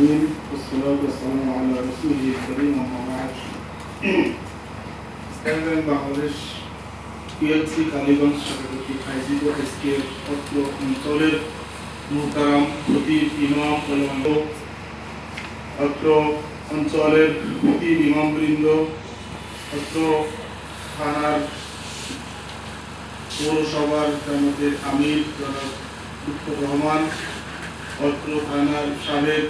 العالمين والصلاة والسلام على رسوله الكريم أما بعد standard Bangladesh PLC Kaliganj শাখাপতি আইজিও SK অত্র অঞ্চলের মুহতারাম খতিব ইমাম ওলামা অত্র অঞ্চলের খতিব ইমামবৃন্দ অত্র থানার পৌরসভার আমাদের আমির জনাব লুৎফর রহমান অত্র থানার সাবেক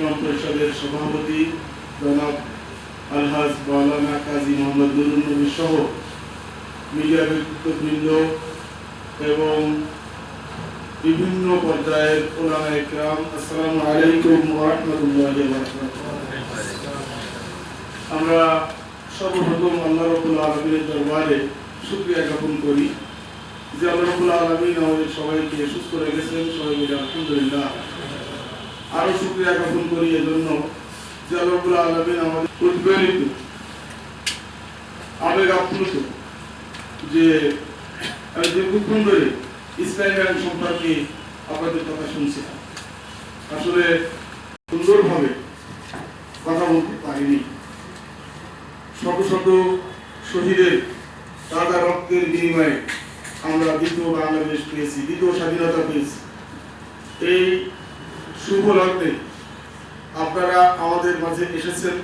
পরিষদের সভাপতি জনাব আলহাজ কাজী মোহাম্মদ নবী সহ মিডিয়া ব্যক্তিত্ববৃন্দ এবং বিভিন্ন পর্যায়ের আলাইকুম আমরা সর্বপ্রথম আল্লাহ আলামিনের দরবারে শুকরিয়া জ্ঞাপন করি যে আল্লাহ রাব্বুল আলামিন আমাদের সবাইকে সুস্থ রেখেছেন, সবাই মিলে আলহামদুলিল্লাহ। আরও শুকরিয়া জ্ঞাপন করি এজন্য যে আমাদের আবেগ আপ্লুত যে আমি দীর্ঘক্ষণ ধরে ইসলামী সম্পর্কে আপনাদের কথা শুনছিলাম। আসলে সুন্দরভাবে কথা বলতে পারিনি। শত শত শহীদের রক্তের বিনিময়ে আমরা দ্বিতীয় বাংলাদেশ পেয়েছি, দ্বিতীয় স্বাধীনতা পেয়েছি। এই শুভ লগ্নে আপনারা আমাদের মাঝে এসেছেন,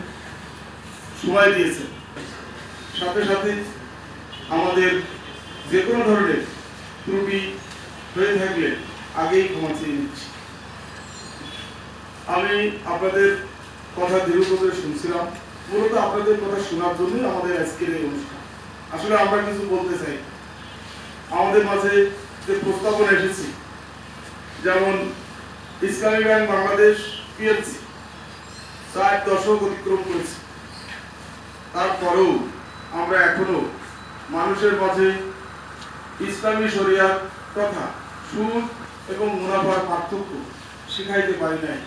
সময় দিয়েছেন। সাথে সাথে আমাদের যে কোনো ধরনের ত্রুটি হয়ে থাকলে আগেই ক্ষমা চেয়ে নিচ্ছি। আমি আপনাদের কথা দীর্ঘ করে শুনছিলাম। মূলত আপনাদের কথা শোনার জন্যই আমাদের আজকের এই অনুষ্ঠান। আসলে আমরা কিছু বলতে চাই। আমাদের মাঝে যে প্রস্তাবনা এসেছি, যেমন ইসলামী ব্যাংক বাংলাদেশ পিএলসি। চার দশক অতিক্রম করেছে। তারপরেও আমরা এখনও মানুষের মাঝে ইসলামী শরিয়াত তথা সুদ এবং মুনাফার পার্থক্য শিখাইতে পারি নাই।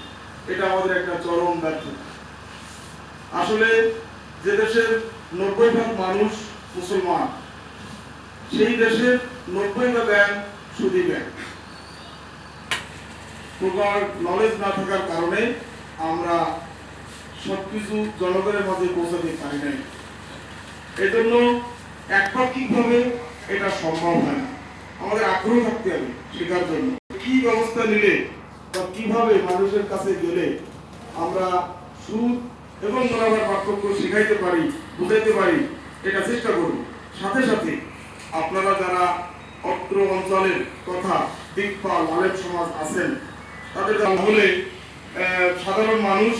এটা আমাদের একটা চরম ব্যর্থতা। আসলে যে দেশের নব্বই ভাগ মানুষ মুসলমান, সেই দেশের নব্বই ভাগ ব্যাংক সুদী ব্যাংক। প্রকার নলেজ না থাকার কারণে আমরা সবকিছু জনগণের মাঝে পৌঁছাতে পারি নাই। এজন্য একপাক্ষিকভাবে এটা সম্ভব হয় না। আমাদের আগ্রহ থাকতে হবে শেখার জন্য। কি ব্যবস্থা নিলে বা কীভাবে মানুষের কাছে গেলে আমরা সুদ এবং মুনাফার পার্থক্য শেখাইতে পারি, বুঝাইতে পারি, এটা চেষ্টা করব। সাথে সাথে আপনারা যারা অত্র অঞ্চলের কথা দিকপাল আলেম সমাজ আছেন তাদের হলে সাধারণ মানুষ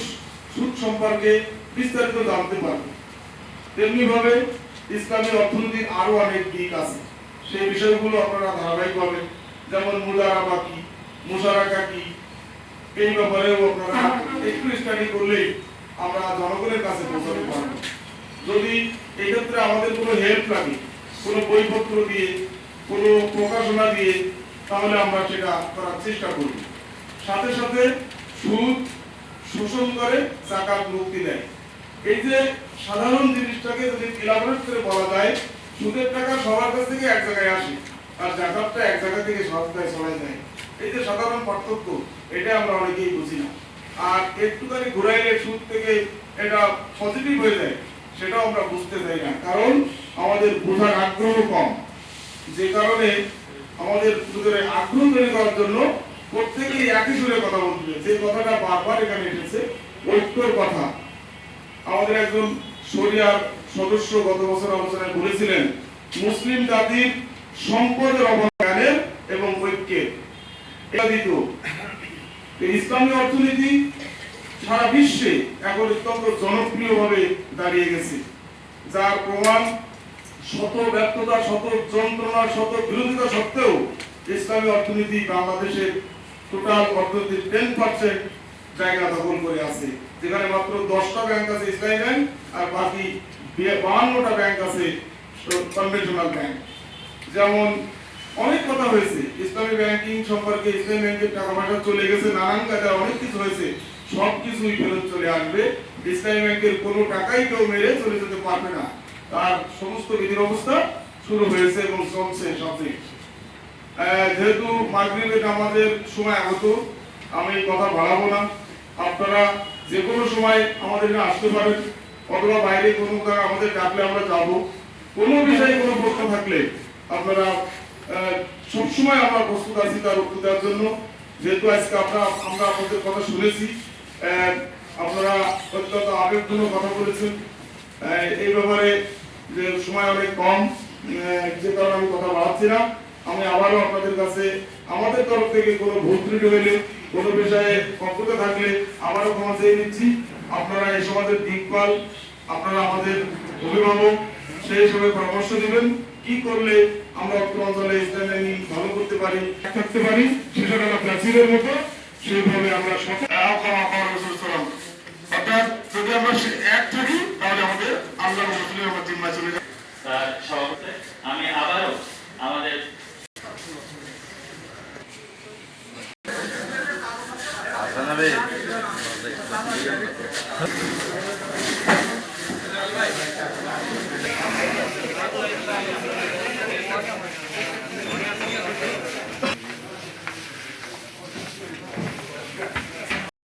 সুদ সম্পর্কে বিস্তারিত জানতে পারবে। তেমনি ভাবে ইসলামী অর্থনীতির আরও অনেক দিক আছে। সেই বিষয়গুলো আপনারা ধারাবাহিক পাবেন যেমন মুদারাবা কি মুশারাকা কি এই ব্যাপারেও আপনারা একটু স্টাডি করলেই আমরা জনগণের কাছে পৌঁছাতে পারব। যদি এই ক্ষেত্রে আমাদের কোনো হেল্প লাগে, কোনো বইপত্র দিয়ে, কোনো প্রকাশনা দিয়ে, তাহলে আমরা সেটা করার চেষ্টা করব। সাথে সাথে সুদ, শোষণ করে জাকাত মুক্তি দেয়। এই যে সাধারণ জিনিসটাকে যদি ইলাবোরেট করে বলা যায়, সুদের টাকা সবার কাছ থেকে এক জায়গায় আসে আর জাকাতটা এক জায়গা থেকে জায়গায় চলে যায় এই যে সাধারণ পার্থক্য, এটা আমরা অনেকেই বুঝি না। আর একটুখানি ঘুরাইলে সুদ থেকে এটা পজিটিভ হয়ে যায়, সেটাও আমরা বুঝতে চাই না। কারণ আমাদের বোঝার আগ্রহ কম। যে কারণে আমাদের ভিতরে আগ্রহ তৈরি করার জন্য প্রত্যেকেই একই সুরে কথা যে কথাটা বারবার এখানে এসেছে। ঐক্যর কথা। আমাদের একজন সদস্য গত বছর বলেছিলেন, মুসলিম জাতির সম্পদের অভাব জ্ঞানের এবং ঐক্যের ইসলামী অর্থনীতি সারা বিশ্বে এখন অত্যন্ত জনপ্রিয়ভাবে দাঁড়িয়ে গেছে, যার প্রমাণ শত ব্যর্থতা, শত যন্ত্রণা, শত বিরোধিতা সত্ত্বেও ইসলামী অর্থনীতি বাংলাদেশের টোটাল টেন পার্সেন্ট জায়গা দখল করে আছে। যেখানে মাত্র দশটা ব্যাংক আছে ইসলামী ব্যাংক আর বাকি বাহান্নটা ব্যাংক আছে কনভেনশনাল ব্যাংক যেমন অনেক কথা হয়েছে, ইসলামী ব্যাংকিং সম্পর্কে ইসলামী ব্যাংকের টাকা পয়সা চলে গেছে, নানান কাজে অনেক কিছু হয়েছে, সব কিছুই ফেরত চলে আসবে। ইসলামী ব্যাংকের কোনো টাকাই কেউ মেরে চলে যেতে পারবে না। তার সমস্ত বিধির অবস্থা শুরু হয়েছে এবং চলছে সাথে যেহেতু মাগরিবের আমাদের সময় আগত আমি কথা বাড়াবো না। আপনারা যে কোনো সময় আমাদের আসতে পারেন, অথবা বাইরে কোনো আমাদের ডাকলে আমরা যাব। কোনো বিষয়ে কোনো প্রশ্ন থাকলে আপনারা সবসময় আমরা প্রস্তুত আছি তার উত্তর দেওয়ার জন্য। যেহেতু আজকে আমরা আমরা আপনাদের কথা শুনেছি আপনারা অত্যন্ত আগের জন্য কথা বলেছেন। এই ব্যাপারে যে সময় অনেক কম যে কারণে আমি কথা বাড়াচ্ছি না। আমি আবারও আপনাদের কাছে, আমাদের তরফ থেকে কোনো ভুল ত্রুটি হলে, কোনো বিষয়ে কক্ষতে থাকলে আবারও ক্ষমা চেয়ে নিচ্ছি। আপনারা এই সমাজের দিকপাল, আপনারা আমাদের অভিভাবক, সেই হিসেবে পরামর্শ দিবেন, কি করলে আমরা অত্র অঞ্চলে ইসলাম ভালো করতে পারি থাকতে পারি সেটা হলো প্রাচীরের মতো সেইভাবে আমরা সকল অর্থাৎ যদি আমরা এক থাকি, তাহলে আমাদের আল্লাহ রসুলের আমরা জিম্মায় চলে যাব আমি